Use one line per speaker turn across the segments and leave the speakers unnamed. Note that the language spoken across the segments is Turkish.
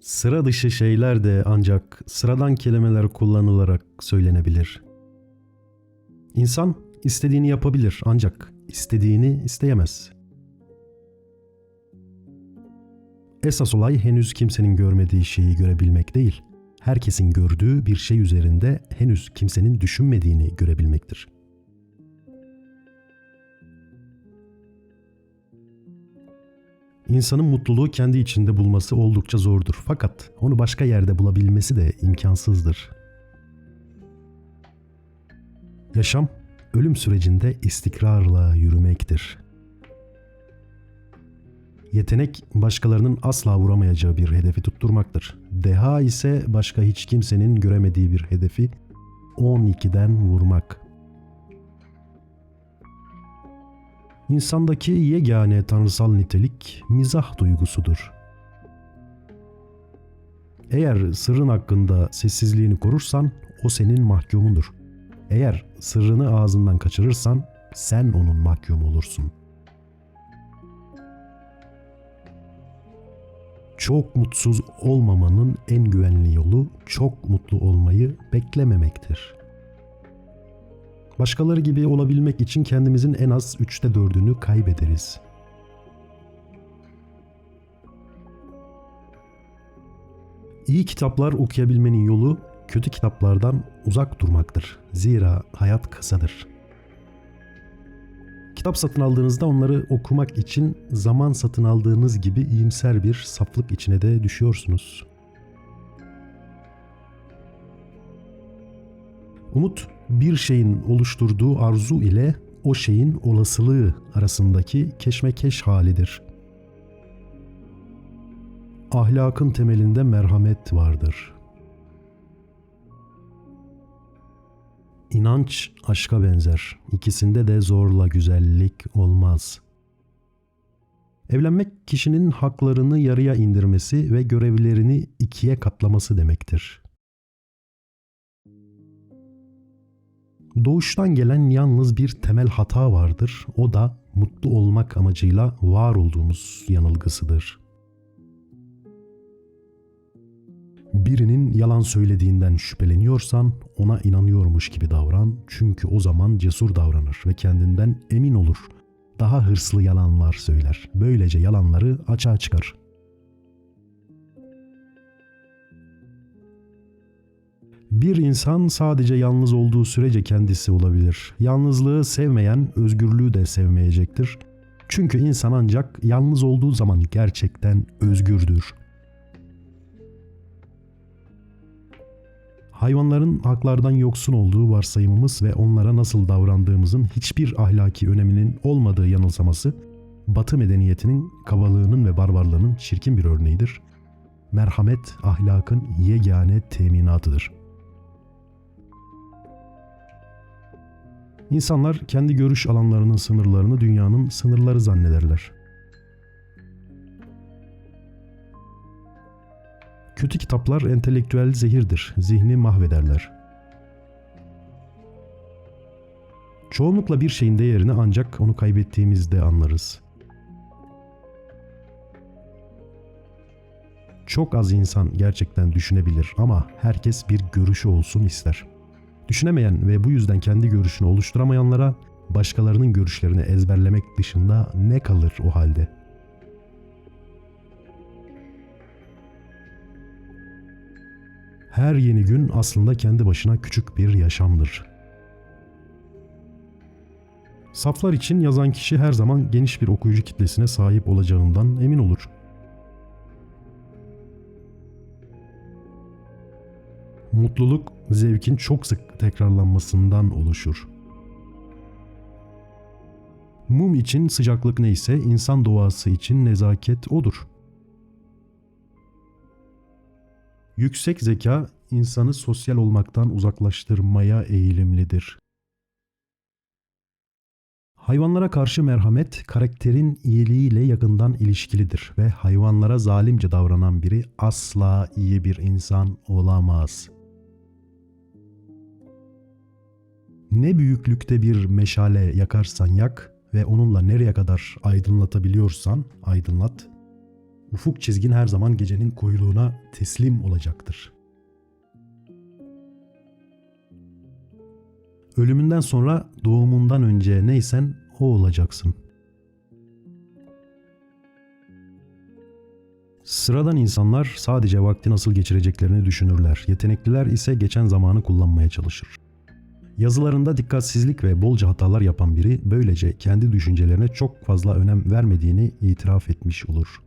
Sıra dışı şeyler de ancak sıradan kelimeler kullanılarak söylenebilir. İnsan istediğini yapabilir ancak istediğini isteyemez. Esas olay henüz kimsenin görmediği şeyi görebilmek değil, herkesin gördüğü bir şey üzerinde henüz kimsenin düşünmediğini görebilmektir. İnsanın mutluluğu kendi içinde bulması oldukça zordur. Fakat onu başka yerde bulabilmesi de imkansızdır. Yaşam, ölüm sürecinde istikrarla yürümektir. Yetenek, başkalarının asla vuramayacağı bir hedefi tutturmaktır. Deha ise başka hiç kimsenin göremediği bir hedefi 12'den vurmak. İnsandaki yegane tanrısal nitelik mizah duygusudur. Eğer sırrın hakkında sessizliğini korursan o senin mahkumundur. Eğer sırrını ağzından kaçırırsan sen onun mahkumu olursun. Çok mutsuz olmamanın en güvenli yolu çok mutlu olmayı beklememektir. Başkaları gibi olabilmek için kendimizin en az üçte dördünü kaybederiz. İyi kitaplar okuyabilmenin yolu kötü kitaplardan uzak durmaktır. Zira hayat kısadır. Kitap satın aldığınızda onları okumak için zaman satın aldığınız gibi iyimser bir saflık içine de düşüyorsunuz. Umut bir şeyin oluşturduğu arzu ile o şeyin olasılığı arasındaki keşmekeş halidir. Ahlakın temelinde merhamet vardır. İnanç aşka benzer. İkisinde de zorla güzellik olmaz. Evlenmek kişinin haklarını yarıya indirmesi ve görevlerini ikiye katlaması demektir. Doğuştan gelen yalnız bir temel hata vardır. O da mutlu olmak amacıyla var olduğumuz yanılgısıdır. Birinin yalan söylediğinden şüpheleniyorsan ona inanıyormuş gibi davran. Çünkü o zaman cesur davranır ve kendinden emin olur. Daha hırslı yalanlar söyler. Böylece yalanları açığa çıkar. Bir insan sadece yalnız olduğu sürece kendisi olabilir. Yalnızlığı sevmeyen özgürlüğü de sevmeyecektir. Çünkü insan ancak yalnız olduğu zaman gerçekten özgürdür. Hayvanların haklardan yoksun olduğu varsayımımız ve onlara nasıl davrandığımızın hiçbir ahlaki öneminin olmadığı yanılsaması, Batı medeniyetinin kabalığının ve barbarlığının çirkin bir örneğidir. Merhamet ahlakın yegane teminatıdır.'' İnsanlar kendi görüş alanlarının sınırlarını dünyanın sınırları zannederler. Kötü kitaplar entelektüel zehirdir, zihni mahvederler. Çoğunlukla bir şeyin değerini ancak onu kaybettiğimizde anlarız. Çok az insan gerçekten düşünebilir ama herkes bir görüşü olsun ister.'' Düşünemeyen ve bu yüzden kendi görüşünü oluşturamayanlara başkalarının görüşlerini ezberlemek dışında ne kalır o halde? Her yeni gün aslında kendi başına küçük bir yaşamdır. Saflar için yazan kişi her zaman geniş bir okuyucu kitlesine sahip olacağından emin olur. Mutluluk zevkin çok sık tekrarlanmasından oluşur. Mum için sıcaklık neyse insan doğası için nezaket odur. Yüksek zeka insanı sosyal olmaktan uzaklaştırmaya eğilimlidir. Hayvanlara karşı merhamet karakterin iyiliğiyle yakından ilişkilidir ve hayvanlara zalimce davranan biri asla iyi bir insan olamaz.'' Ne büyüklükte bir meşale yakarsan yak ve onunla nereye kadar aydınlatabiliyorsan aydınlat. Ufuk çizgin her zaman gecenin koyuluğuna teslim olacaktır. Ölümünden sonra doğumundan önce neysen o olacaksın. Sıradan insanlar sadece vakti nasıl geçireceklerini düşünürler. Yetenekliler ise geçen zamanı kullanmaya çalışır. Yazılarında dikkatsizlik ve bolca hatalar yapan biri böylece kendi düşüncelerine çok fazla önem vermediğini itiraf etmiş olur.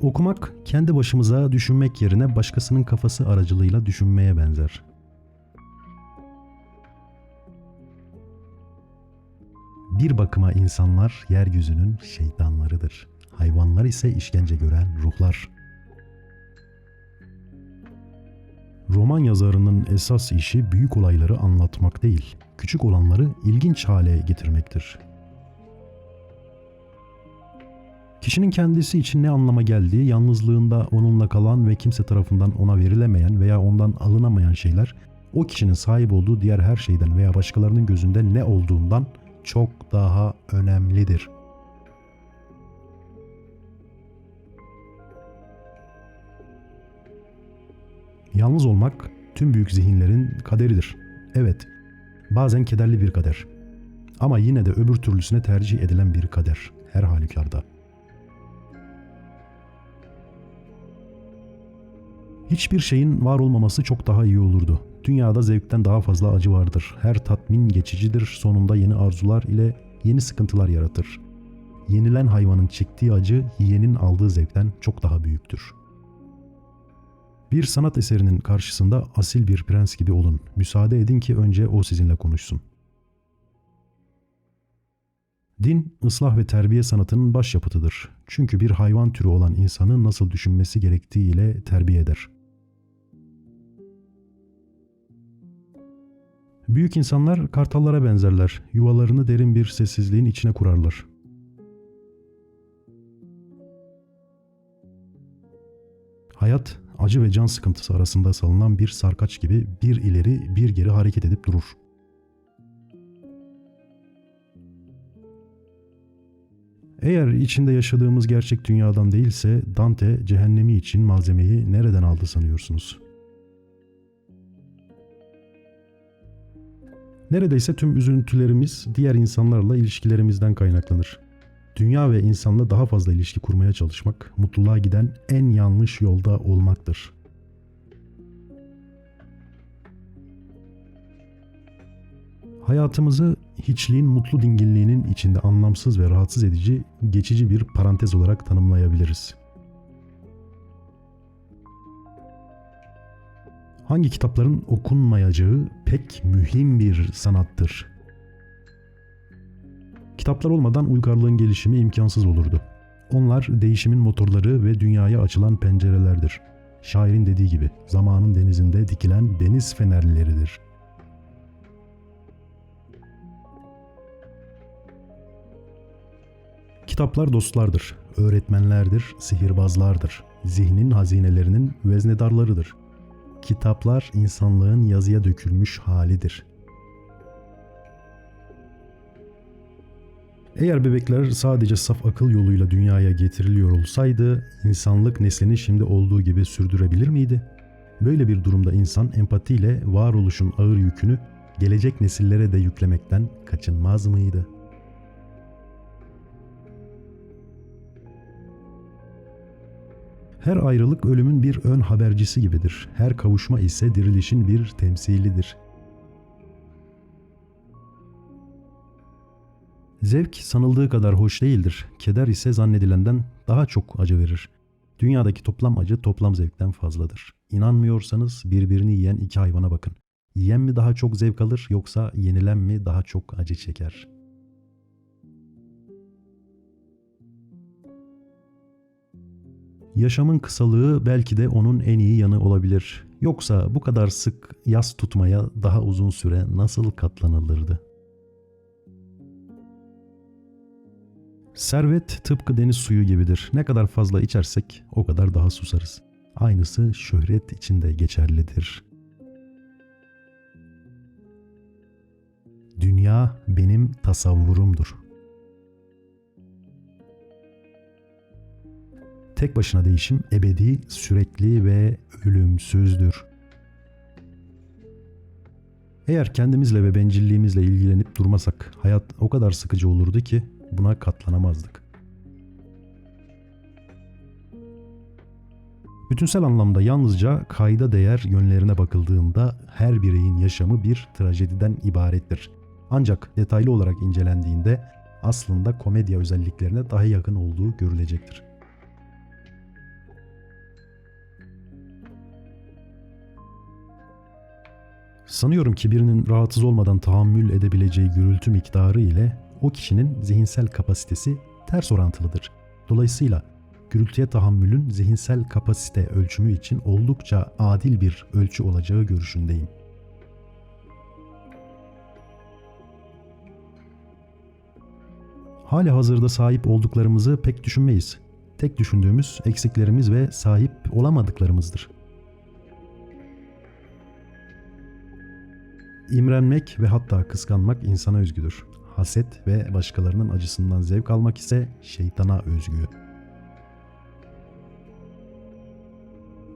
Okumak kendi başımıza düşünmek yerine başkasının kafası aracılığıyla düşünmeye benzer. Bir bakıma insanlar yeryüzünün şeytanlarıdır. Hayvanlar ise işkence gören ruhlar. Roman yazarının esas işi büyük olayları anlatmak değil, küçük olanları ilginç hale getirmektir. Kişinin kendisi için ne anlama geldiği, yalnızlığında onunla kalan ve kimse tarafından ona verilemeyen veya ondan alınamayan şeyler, o kişinin sahip olduğu diğer her şeyden veya başkalarının gözünde ne olduğundan çok daha önemlidir. Yalnız olmak tüm büyük zihinlerin kaderidir. Evet, bazen kederli bir kader. Ama yine de öbür türlüsüne tercih edilen bir kader her halükarda. Hiçbir şeyin var olmaması çok daha iyi olurdu. Dünyada zevkten daha fazla acı vardır. Her tatmin geçicidir. Sonunda yeni arzular ile yeni sıkıntılar yaratır. Yenilen hayvanın çektiği acı yiyenin aldığı zevkten çok daha büyüktür. Bir sanat eserinin karşısında asil bir prens gibi olun. Müsaade edin ki önce o sizinle konuşsun. Din, ıslah ve terbiye sanatının başyapıtıdır. Çünkü bir hayvan türü olan insanı nasıl düşünmesi gerektiğiyle terbiye eder. Büyük insanlar kartallara benzerler. Yuvalarını derin bir sessizliğin içine kurarlar. Hayat, acı ve can sıkıntısı arasında salınan bir sarkaç gibi bir ileri bir geri hareket edip durur. Eğer içinde yaşadığımız gerçek dünyadan değilse Dante cehennemi için malzemeyi nereden aldı sanıyorsunuz? Neredeyse tüm üzüntülerimiz diğer insanlarla ilişkilerimizden kaynaklanır. Dünya ve insanla daha fazla ilişki kurmaya çalışmak, mutluluğa giden en yanlış yolda olmaktır. Hayatımızı hiçliğin mutlu dinginliğinin içinde anlamsız ve rahatsız edici, geçici bir parantez olarak tanımlayabiliriz. Hangi kitapların okunmayacağı pek mühim bir sanattır. Kitaplar olmadan uygarlığın gelişimi imkansız olurdu. Onlar değişimin motorları ve dünyaya açılan pencerelerdir. Şairin dediği gibi zamanın denizinde dikilen deniz fenerleridir.'' Kitaplar dostlardır, öğretmenlerdir, sihirbazlardır. Zihnin hazinelerinin veznedarlarıdır. Kitaplar insanlığın yazıya dökülmüş halidir. Eğer bebekler sadece saf akıl yoluyla dünyaya getiriliyor olsaydı, insanlık neslini şimdi olduğu gibi sürdürebilir miydi? Böyle bir durumda insan empatiyle varoluşun ağır yükünü gelecek nesillere de yüklemekten kaçınmaz mıydı?'' Her ayrılık ölümün bir ön habercisi gibidir. Her kavuşma ise dirilişin bir temsilidir. Zevk sanıldığı kadar hoş değildir. Keder ise zannedilenden daha çok acı verir. Dünyadaki toplam acı toplam zevkten fazladır. İnanmıyorsanız birbirini yiyen iki hayvana bakın. Yiyen mi daha çok zevk alır yoksa yenilen mi daha çok acı çeker?'' Yaşamın kısalığı belki de onun en iyi yanı olabilir. Yoksa bu kadar sık yas tutmaya daha uzun süre nasıl katlanılırdı? Servet tıpkı deniz suyu gibidir. Ne kadar fazla içersek o kadar daha susarız. Aynısı şöhret için de geçerlidir. Dünya benim tasavvurumdur. Tek başına değişim ebedi, sürekli ve ölümsüzdür. Eğer kendimizle ve bencilliğimizle ilgilenip durmasak hayat o kadar sıkıcı olurdu ki buna katlanamazdık. Bütünsel anlamda yalnızca kayda değer yönlerine bakıldığında her bireyin yaşamı bir trajediden ibarettir. Ancak detaylı olarak incelendiğinde aslında komedya özelliklerine daha yakın olduğu görülecektir. Sanıyorum ki birinin rahatsız olmadan tahammül edebileceği gürültü miktarı ile o kişinin zihinsel kapasitesi ters orantılıdır. Dolayısıyla gürültüye tahammülün zihinsel kapasite ölçümü için oldukça adil bir ölçü olacağı görüşündeyim. Hali hazırda sahip olduklarımızı pek düşünmeyiz. Tek düşündüğümüz eksiklerimiz ve sahip olamadıklarımızdır. İmrenmek ve hatta kıskanmak insana özgüdür. Haset ve başkalarının acısından zevk almak ise şeytana özgü.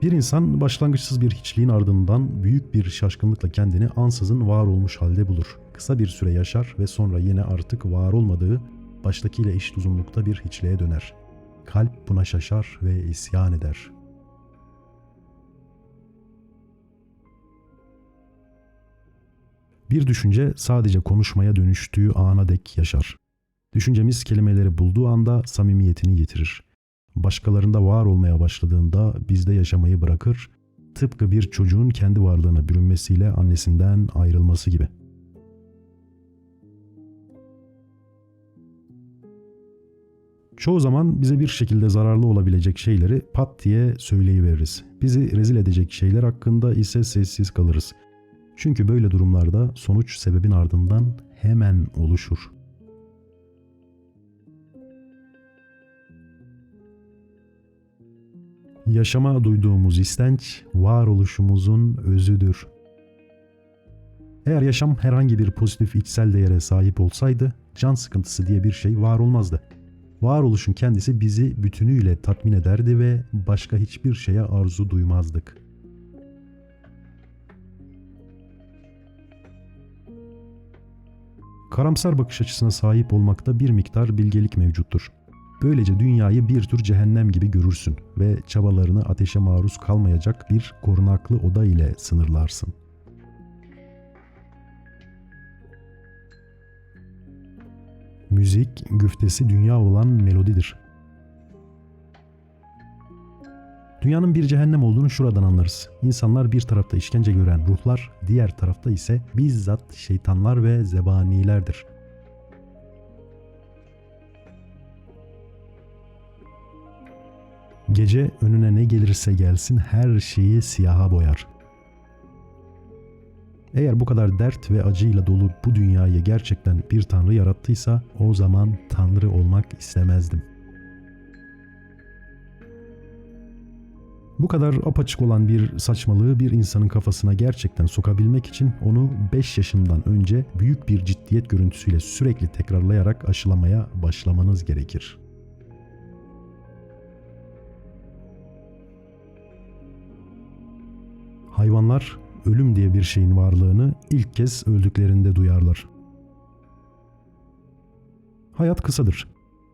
Bir insan başlangıçsız bir hiçliğin ardından büyük bir şaşkınlıkla kendini ansızın var olmuş halde bulur. Kısa bir süre yaşar ve sonra yine artık var olmadığı baştakiyle eşit uzunlukta bir hiçliğe döner. Kalp buna şaşar ve isyan eder. Bir düşünce sadece konuşmaya dönüştüğü ana dek yaşar. Düşüncemiz kelimeleri bulduğu anda samimiyetini yitirir. Başkalarında var olmaya başladığında bizde yaşamayı bırakır, tıpkı bir çocuğun kendi varlığına bürünmesiyle annesinden ayrılması gibi. Çoğu zaman bize bir şekilde zararlı olabilecek şeyleri pat diye söyleyiveririz. Bizi rezil edecek şeyler hakkında ise sessiz kalırız. Çünkü böyle durumlarda sonuç sebebin ardından hemen oluşur. Yaşama duyduğumuz istenç varoluşumuzun özüdür. Eğer yaşam herhangi bir pozitif içsel değere sahip olsaydı can sıkıntısı diye bir şey var olmazdı. Varoluşun kendisi bizi bütünüyle tatmin ederdi ve başka hiçbir şeye arzu duymazdık. Karamsar bakış açısına sahip olmakta bir miktar bilgelik mevcuttur. Böylece dünyayı bir tür cehennem gibi görürsün ve çabalarını ateşe maruz kalmayacak bir korunaklı oda ile sınırlarsın. Müzik, güftesi dünya olan melodidir. Dünyanın bir cehennem olduğunu şuradan anlarız. İnsanlar bir tarafta işkence gören ruhlar, diğer tarafta ise bizzat şeytanlar ve zebanilerdir. Gece önüne ne gelirse gelsin her şeyi siyaha boyar. Eğer bu kadar dert ve acıyla dolu bu dünyayı gerçekten bir tanrı yarattıysa o zaman tanrı olmak istemezdim. Bu kadar apaçık olan bir saçmalığı bir insanın kafasına gerçekten sokabilmek için onu 5 yaşından önce büyük bir ciddiyet görüntüsüyle sürekli tekrarlayarak aşılamaya başlamanız gerekir. Hayvanlar ölüm diye bir şeyin varlığını ilk kez öldüklerinde duyarlar. Hayat kısadır.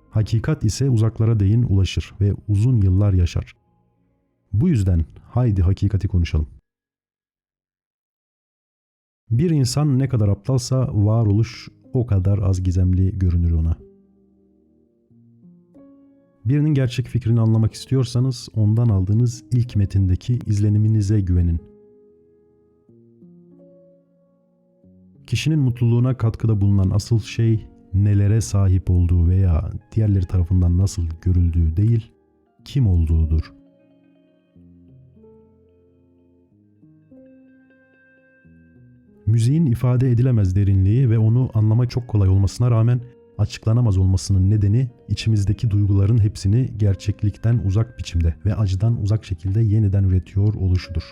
Hakikat ise uzaklara değin ulaşır ve uzun yıllar yaşar. Bu yüzden haydi hakikati konuşalım. Bir insan ne kadar aptalsa varoluş o kadar az gizemli görünür ona. Birinin gerçek fikrini anlamak istiyorsanız ondan aldığınız ilk metindeki izleniminize güvenin. Kişinin mutluluğuna katkıda bulunan asıl şey nelere sahip olduğu veya diğerleri tarafından nasıl görüldüğü değil, kim olduğudur. Müziğin ifade edilemez derinliği ve onu anlama çok kolay olmasına rağmen açıklanamaz olmasının nedeni içimizdeki duyguların hepsini gerçeklikten uzak biçimde ve acıdan uzak şekilde yeniden üretiyor oluşudur.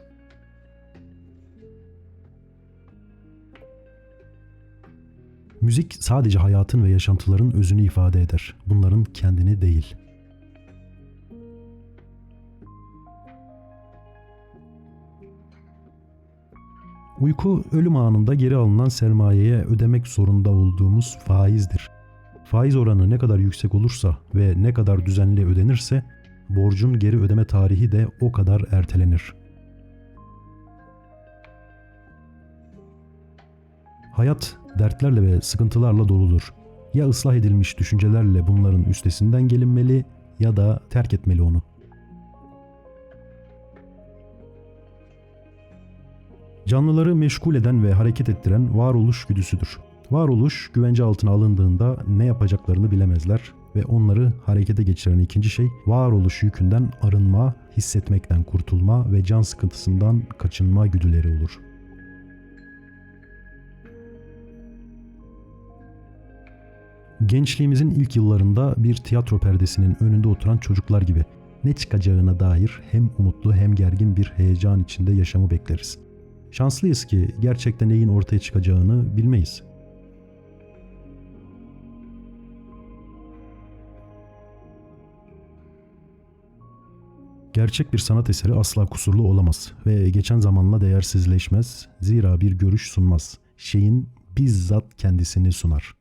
Müzik sadece hayatın ve yaşantıların özünü ifade eder. Bunların kendini değil. Uyku ölüm anında geri alınan sermayeye ödemek zorunda olduğumuz faizdir. Faiz oranı ne kadar yüksek olursa ve ne kadar düzenli ödenirse borcun geri ödeme tarihi de o kadar ertelenir. Hayat dertlerle ve sıkıntılarla doludur. Ya ıslah edilmiş düşüncelerle bunların üstesinden gelinmeli ya da terk etmeli onu. Canlıları meşgul eden ve hareket ettiren varoluş güdüsüdür. Varoluş güvence altına alındığında ne yapacaklarını bilemezler ve onları harekete geçiren ikinci şey varoluş yükünden arınma, hissetmekten kurtulma ve can sıkıntısından kaçınma güdüleri olur. Gençliğimizin ilk yıllarında bir tiyatro perdesinin önünde oturan çocuklar gibi ne çıkacağına dair hem umutlu hem gergin bir heyecan içinde yaşamı bekleriz. Şanslıyız ki gerçekten neyin ortaya çıkacağını bilmeyiz. Gerçek bir sanat eseri asla kusurlu olamaz ve geçen zamanla değersizleşmez. Zira bir görüş sunmaz. Şeyin bizzat kendisini sunar.